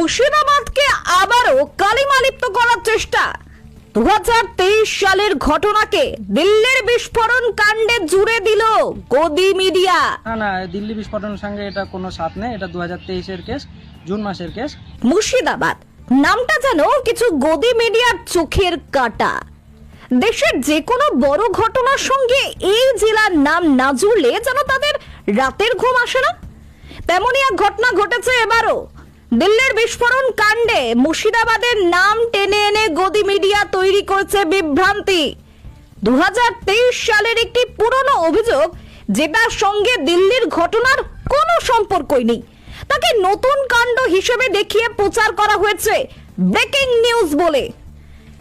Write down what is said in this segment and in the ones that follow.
মুর্শিদাবাদকে আবারও কালিমালিপ্ত করার চেষ্টা। দু সালের ঘটনাকে দিল্লির বিস্ফোরণ কাণ্ডে জুড়ে দিল গদি মিডিয়া। না না দিল্লি বিস্ফোরণের সঙ্গে এটা কোনো সাথ নেই এটা দু হাজার তেইশের কেস জুন মাসের কেস। মুর্শিদাবাদ নামটা যেন কিছু গদি মিডিয়ার চোখের কাটা। দেশের যে কোনো বড় ঘটনার সঙ্গে এই জেলার নাম না জুড়লে যেন তাদের রাতের ঘুম আসে না। তেমনই এক ঘটনা ঘটেছে এবারও। দিল্লির বিস্ফোরণ কাণ্ডে মুর্শিদাবাদের নাম টেনে এনে গদি মিডিয়া তৈরি করেছে বিভ্রান্তি। দু হাজার তেইশ সালের একটি পুরনো অভিযোগ, যেটার সঙ্গে দিল্লির ঘটনার কোনো সম্পর্কই নেই। তাকে নতুন কাণ্ড হিসেবে দেখিয়ে প্রচার করা হয়েছে ব্রেকিং নিউজ বলে।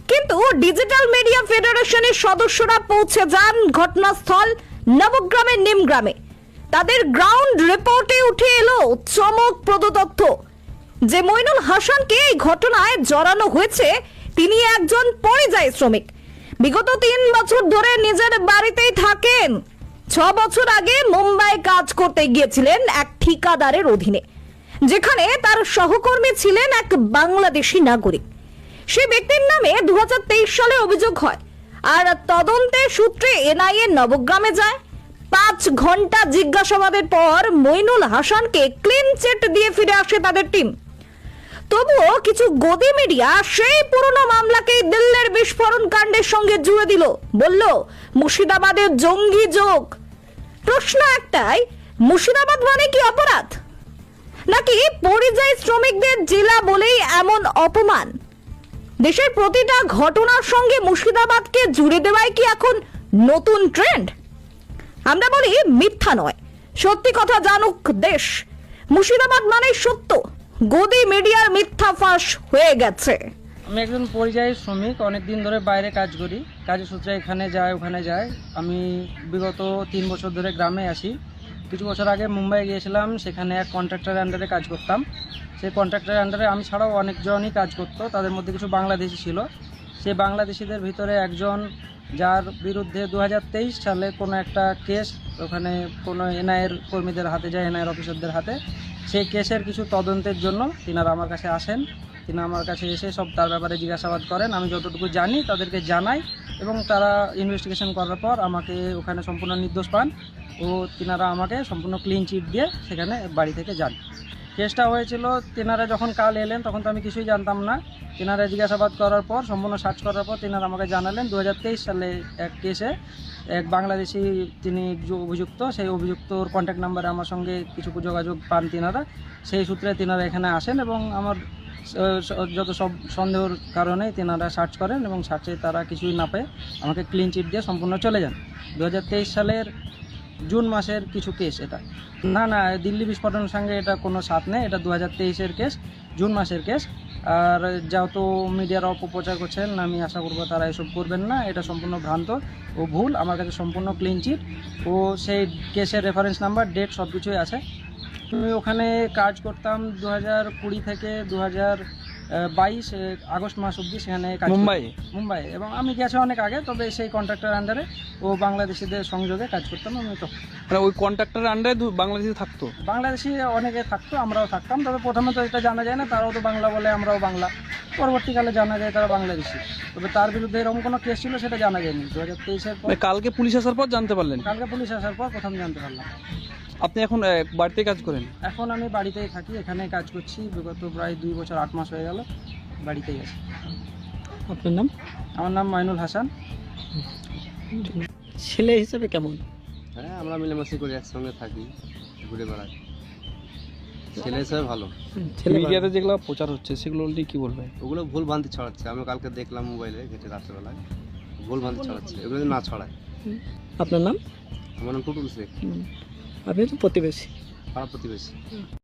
কিন্তু ডিজিটাল মিডিয়া ফেডারেশনের সদস্যরা পৌঁছে যান ঘটনাস্থল নবগ্রামের নিমগ্রামে। তাদের গ্রাউন্ড রিপোর্টে উঠে এলো চমকপ্রদ তথ্য। যে মইনুল হাসানকে এই ঘটনায় জড়ানো হয়েছে, তিনি একজন পরিযায়ী শ্রমিক। বিগত তিন বছর ধরে নিজের বাড়িতেই থাকেন। ছ বছর আগে মুম্বাই কাজ করতে গিয়েছিলেন এক ঠিকাদারের অধীনে, যেখানে তার সহকর্মী ছিলেন এক বাংলাদেশি নাগরিক। সে ব্যক্তির নামে দু হাজার তেইশ সালে অভিযোগ হয়, আর তদন্তের সূত্রে এনআইএ নবগ্রামে যায়। পাঁচ ঘণ্টা জিজ্ঞাসাবাদের পর মইনুল হাসানকে ক্লিন চিট দিয়ে ফিরে আসে তাদের টিম তবুও কিছু গদি মিডিয়া সেই পুরনো মামলাকেই দিল্লির বিস্ফোরণ কাণ্ডের সঙ্গে জুড়ে দিল। বলল মুর্শিদাবাদের জঙ্গি যোগ। প্রশ্ন একটাই, মুর্শিদাবাদ মানে কি অপরাধ? নাকি পরিযায়ী শ্রমিকদের জেলা বলেই এমন অপমান? দেশের প্রতিটা ঘটনার সঙ্গে মুর্শিদাবাদকে জুড়ে দেওয়াই কি এখন নতুন ট্রেন্ড? আমরা বলি মিথ্যা নয়, সত্যি কথা জানুক দেশ। মুর্শিদাবাদ মানে সত্য। গদি মিডিয়ার মিথ্যা ফাঁস হয়ে গেছে। আমি একজন পরিযায়ী শ্রমিক অনেক দিন ধরে বাইরে কাজ করি। কাজের সূত্রে এখানে যায়, ওখানে যায়। আমি বিগত তিন বছর ধরে গ্রামে আসি কিছু বছর আগে মুম্বাই গিয়েছিলাম, সেখানে এক কন্ট্রাক্টরের আন্ডারে কাজ করতাম। সেই কন্ট্রাক্টারের আন্ডারে আমি ছাড়াও অনেকজনই কাজ করতো। তাদের মধ্যে কিছু বাংলাদেশি ছিল। সেই বাংলাদেশিদের ভিতরে একজন যার বিরুদ্ধে দু হাজার তেইশ সালে কোনো একটা কেস ওখানে কোনো এনআইয়ের কর্মীদের হাতে যায়, এনআইয়ের অফিসারদের হাতে, সেই কেসের কিছু তদন্তের জন্য তিনারা আমার কাছে আসেন। তিনি আমার কাছে এসে সব তার ব্যাপারে জিজ্ঞাসাবাদ করেন। আমি যতটুকু জানি তাদেরকে জানাই এবং তারা ইনভেস্টিগেশন করার পর আমাকে ওখানে সম্পূর্ণ নির্দোষ পান ও তিনারা আমাকে সম্পূর্ণ ক্লিন চিট দিয়ে সেখানে বাড়ি থেকে যান। কেসটা হয়েছিল, তেনারা যখন কাল এলেন, তখন তো আমি কিছুই জানতাম না। তেনারা জিজ্ঞাসাবাদ করার পর, সম্পূর্ণ সার্চ করার পর তেনারা আমাকে জানালেন দু হাজার তেইশ সালে এক কেসে এক বাংলাদেশি তিনি অভিযুক্ত, সেই অভিযুক্তর কন্ট্যাক্ট নাম্বারে আমার সঙ্গে কিছু যোগাযোগ পান তিনারা। সেই সূত্রে তিনারা এখানে আসেন এবং আমার যত সব সন্দেহর কারণে তিনারা সার্চ করেন এবং সার্চে তারা কিছুই না পেয়ে আমাকে ক্লিন চিট দিয়ে সম্পূর্ণ চলে যান। দু হাজার তেইশ সালের জুন মাসের কিছু কেস এটা। না না, দিল্লি বিস্ফোরণের সঙ্গে এটা কোনো সাথ নেই, এটা দু হাজার তেইশের কেস জুন মাসের কেস আর যেহেতু মিডিয়ারা অপপ্রচার করছেন, আমি আশা করব তারা এসব করবেন না, এটা সম্পূর্ণ ভ্রান্ত ও ভুল, আমার কাছে সম্পূর্ণ ক্লিন চিট ও সেই কেসের রেফারেন্স নাম্বার ডেট সব কিছুই আছে। আমি ওখানে কাজ করতাম দু হাজার কুড়ি থেকে দু হাজার বাইশ আগস্ট মাস অব্দি সেখানে মুম্বাই? মুম্বাই। এবং আমি গেছি অনেক আগে তবে সেই কন্ট্রাক্টর আন্ডারে ও বাংলাদেশিদের সংযোগে কাজ করতাম আমি তো মানে ওই কন্ট্রাক্টরের আন্ডারে বাংলাদেশে থাকতো? বাংলাদেশি অনেকে থাকতো আমরাও থাকতাম তবে প্রথমে তো এটা জানা যায় না তারাও তো বাংলা বলে আমরাও বাংলা। পরবর্তীকালে জানা যায় তারা বাংলাদেশি। তবে তার বিরুদ্ধে এরকম কোনো কেস ছিল সেটা জানা যায়নি। দু হাজার তেইশের পর মানে কালকে পুলিশ আসার পর জানতে পারলেন? কালকে পুলিশ আসার পর প্রথম জানতে পারলাম। আপনি এখন বাড়িতে কাজ করেন? এখন আমি বাড়িতেই থাকি এখানে কাজ করছি। বিগত প্রায় দুই বছর আট মাস হয়ে গেল বাড়িতেই আছি। আপনার নাম? আমার নাম মাইনুল হাসান। ছেলে হিসেবে কেমন? হ্যাঁ আমরা মিলেমিশে করে একসঙ্গে থাকি ঘুরে বেড়াই। ছেলে হিসেবে ভালো। মিডিয়াতে যেগুলো প্রচার হচ্ছে সেগুলো নিয়ে কি বলবে ওগুলো ভুল ভ্রান্তি ছড়াচ্ছে। আমি কালকে দেখলাম মোবাইলে ঘেটে রাত্রেবেলায়। ভুল ভ্রান্তি ছড়াচ্ছে। এগুলো যদি না ছড়ায়। আপনার নাম? আমার নাম টুটুল শেখ। আপনি তো প্রতিবেশী পাড়া প্রতিবেশী